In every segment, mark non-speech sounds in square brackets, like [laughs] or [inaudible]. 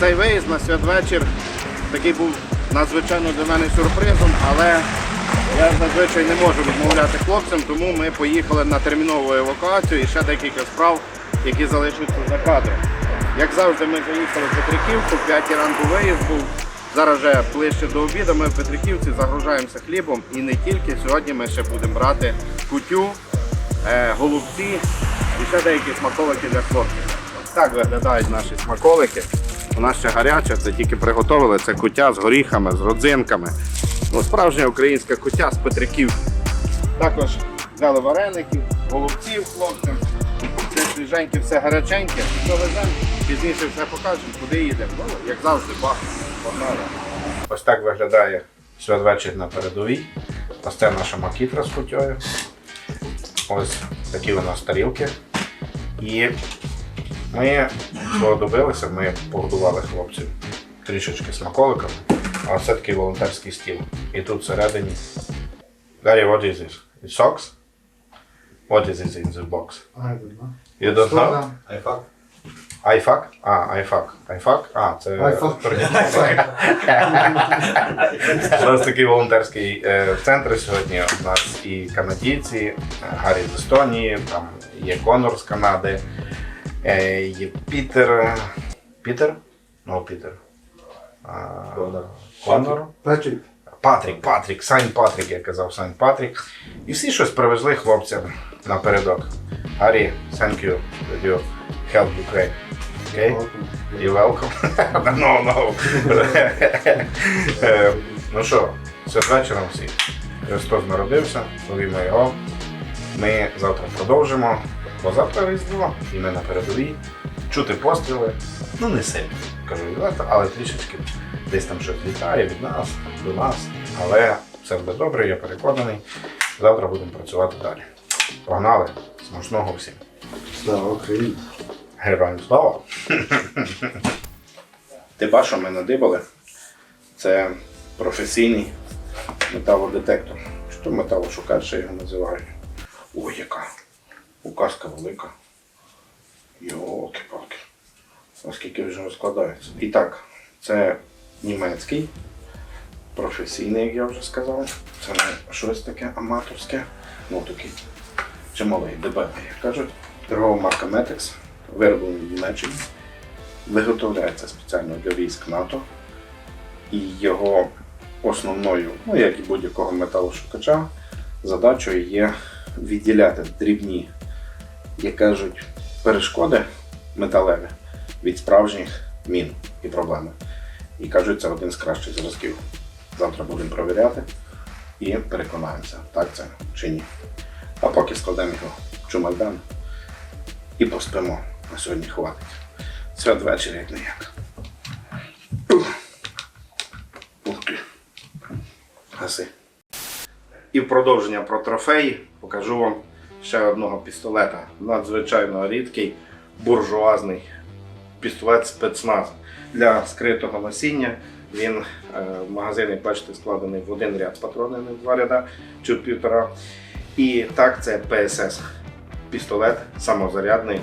Цей виїзд на святвечір такий був надзвичайно для мене сюрпризом, але я зазвичай не можу відмовляти хлопцям, тому ми поїхали на термінову евакуацію і ще декілька справ, які залишаться за кадром. Як завжди, ми заїхали в Петриківку, в 5 ранку виїзд був. Зараз вже ближче до обіду ми в Петриківці загружаємося хлібом і не тільки. Сьогодні ми ще будемо брати кутю, е, голубці і ще деякі смаколики для хлопців. Так виглядають наші смаколики. У нас ще гаряче, це тільки приготовили. Це кутя з горіхами, з родзинками. Ну, справжня українська кутя з Петриківки. Також взяли вареників, голубців хлопцям. Все свіженьке, все гаряченьке. Що веземо, пізніше все покажемо, куди їдемо. Ну, як завжди, бахнемо. Погнали. Ось так виглядає святвечір на передовій. Ось це наша макітра з кутьою. Ось такі у нас тарілки. І ми свого добилися, ми погодували хлопців трішечки смаколиками, а це такий волонтерський стіл. І тут всередині. Гаррі, what is this? It's socks? What is it in the box? I don't know. You don't know? I fuck. iFuck? А, iFuck. iFuck? А, це. iFuck. [laughs] У нас такий волонтерський е, центр сьогодні. У нас і канадійці, Гаррі з Естонії, там є Конор з Канади, е, є Пітер. е, Пітер? Ну, Пітер. Конор. Patrick. Патрік, Патрік, Сайн Патрік, я казав Сайн Патрік. І всі щось привезли хлопцям напередок. Гаррі, thank you that you help Ukraine. Okay? Welcome. Welcome. [laughs] no, no. [laughs] Е, ну що, святвечором всіх. Христос народився, славімо його. Ми завтра продовжимо, бо завтра Різдво, і ми на передовій. Чути постріли, ну не сильно, кажу відверто, але трішечки десь там щось літає від нас, до нас. Але все буде добре, я переконаний. Завтра будемо працювати далі. Погнали! Смачного всім! Слава Україні. Героям слава! Типа, що ми надибали, це професійний металодетектор. То металошукач, ще його називають. Ой, яка указка велика. Йолки-палки. Наскільки вже розкладається. І так, це німецький, професійний, як я вже сказав. Це не щось таке аматорське. Ну такий чималий дебетний, як кажуть. Торгова марка Metex, вироблений в Німеччині. Виготовляється спеціально для військ НАТО. І його основною, ну як і будь-якого металошукача, задачою є відділяти дрібні, як кажуть, перешкоди металеві від справжніх мін і проблеми. І кажуть, це один з кращих зразків. Завтра будемо провіряти і переконаємося, так це чи ні. А поки складемо його в чумайдан і поспимо. На сьогодні хватить. Святвечір як не як. Гаси. І в продовження про трофеї покажу вам ще одного пістолета. Надзвичайно рідкий буржуазний пістолет спецназ для скритого носіння. Він е, в магазині, бачите, складений в один ряд з патронами, не в два ряда чи в півтора. І так, це ПСС. Пістолет самозарядний,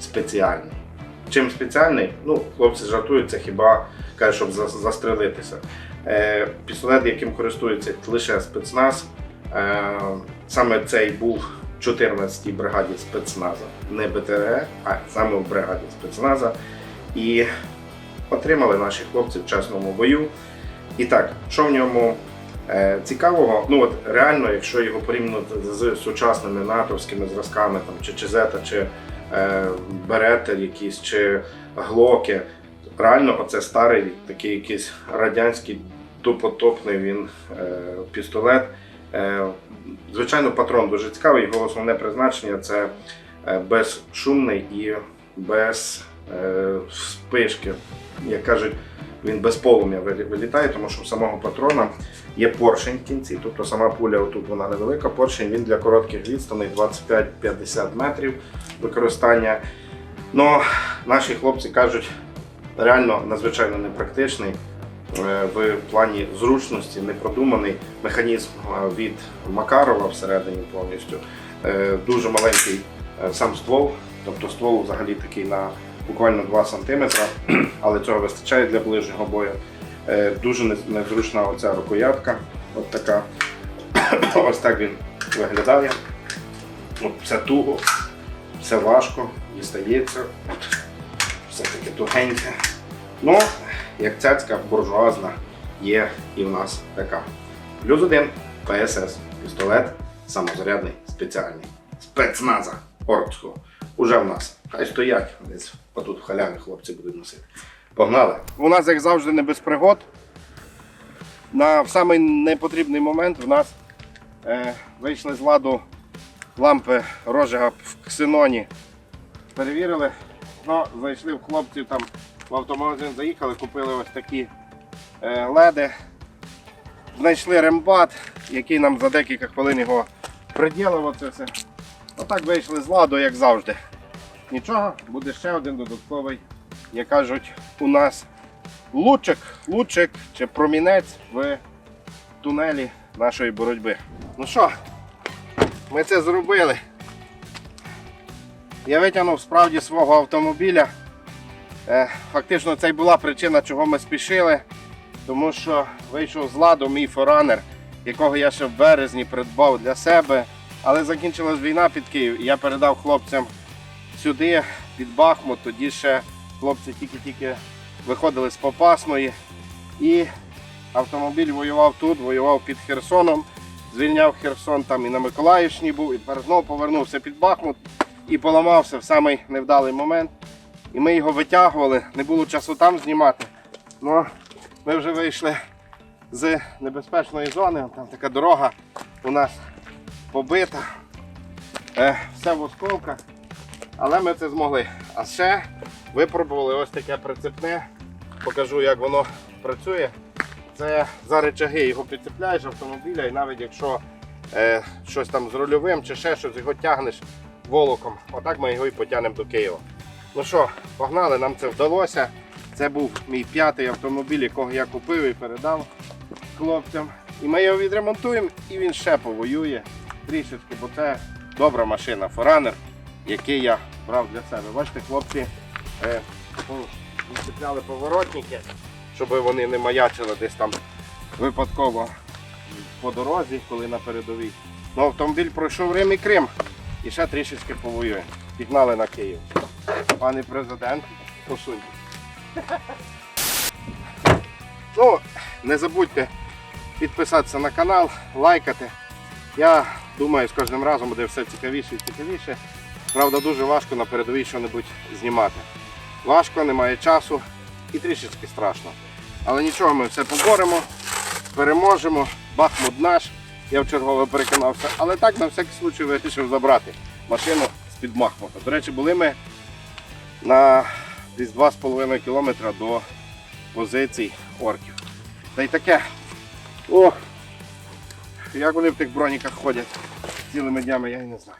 спеціальний. Чим спеціальний? Ну, хлопці жартують, це хіба кажуть, щоб застрелитися. Е, пістолет, яким користується лише спецназ. Е, саме цей був в 14-й бригаді спецназа, не БТР, а саме в бригаді спецназа. І отримали наші хлопці в чесному бою. І так, що в ньому е, цікавого? Ну от реально, якщо його порівняти з сучасними натовськими зразками, там, чи Чезета, чи Берети якісь, чи Глоки, реально оце старий такий якийсь радянський тупотопний він е, пістолет. Е, звичайно, патрон дуже цікавий, його основне призначення це е, безшумний і без е, спишки. Як кажуть, він без полум'я вилітає, тому що в самого патрона є поршень в кінці, тобто сама пуля отут вона невелика. Поршень він для коротких відстаней 25-50 метрів використання. Ну, наші хлопці кажуть, реально надзвичайно непрактичний е, в плані зручності, непродуманий механізм е, від Макарова всередині повністю. Е, Дуже маленький сам ствол, тобто ствол взагалі такий на буквально 2 см, [clears throat] але цього вистачає для ближнього бою. Е, Дуже незручна оця рукоятка. От така. [clears throat] Ось так він виглядає. От все туго, все важко, дістається. Все таке тугеньке. Ну, як цяцька буржуазна, є і в нас така. Плюс один ПСС. Пістолет самозарядний, спеціальний. Спецназа Оркського. Уже в нас. Хай стоять. Десь отут в халяві хлопці будуть носити. Погнали. У нас, як завжди, не без пригод. На в самий непотрібний момент в нас е, вийшли з ладу лампи розжига в ксеноні. Перевірили. Ну, зайшли в хлопців там в автомагазин, заїхали, купили ось такі е, леди. Знайшли рембат, який нам за декілька хвилин його приділив. Оце все. Отак вийшли з ладу, як завжди. Нічого, буде ще один додатковий, як кажуть, у нас лучик, лучик чи промінець в тунелі нашої боротьби. Ну що, ми це зробили. Я витягнув справді свого автомобіля. Е, Фактично це й була причина, чого ми спішили, тому що вийшов з ладу мій форанер, якого я ще в березні придбав для себе. Але закінчилась війна під Київ, і я передав хлопцям сюди, під Бахмут. Тоді ще хлопці тільки-тільки виходили з Попасної. І автомобіль воював тут, воював під Херсоном, звільняв Херсон там і на Миколаївщині був, і тепер знову повернувся під Бахмут і поламався в самий невдалий момент. І ми його витягували, не було часу там знімати. Ну, ми вже вийшли з небезпечної зони, там така дорога у нас побита, все в осколках, але ми це змогли. А ще випробували ось таке прицепне, покажу як воно працює. Це за речаги його підцепляєш автомобіля, і навіть якщо е, щось там з рульовим чи ще щось, його тягнеш волоком. Отак ми його і потягнемо до Києва. Ну що, погнали, нам це вдалося. Це був мій п'ятий автомобіль, якого я купив і передав хлопцям. І ми його відремонтуємо і він ще повоює трішечки, бо це добра машина, форанер, який я брав для себе. Бачите, хлопці е, по- поворотники, щоб вони не маячили десь там випадково по дорозі, коли на передовій. Ну, автомобіль пройшов Рим і Крим і ще трішечки повоює. Пігнали на Київ. Пане президент, посуньте. [laughs] Ну, не забудьте підписатися на канал, лайкати. Я думаю, з кожним разом буде все цікавіше і цікавіше. Правда, дуже важко на передовій що-небудь знімати. Важко, немає часу і трішечки страшно. Але нічого, ми все поборемо, переможемо. Бахмут наш, я вчергове переконався. Але так на всякий случай вирішив забрати машину з-під Бахмута. До речі, були ми на десь 2,5 кілометра до позицій орків. Та й таке. О! Як вони в тих броніках ходять цілими днями, я і не знаю.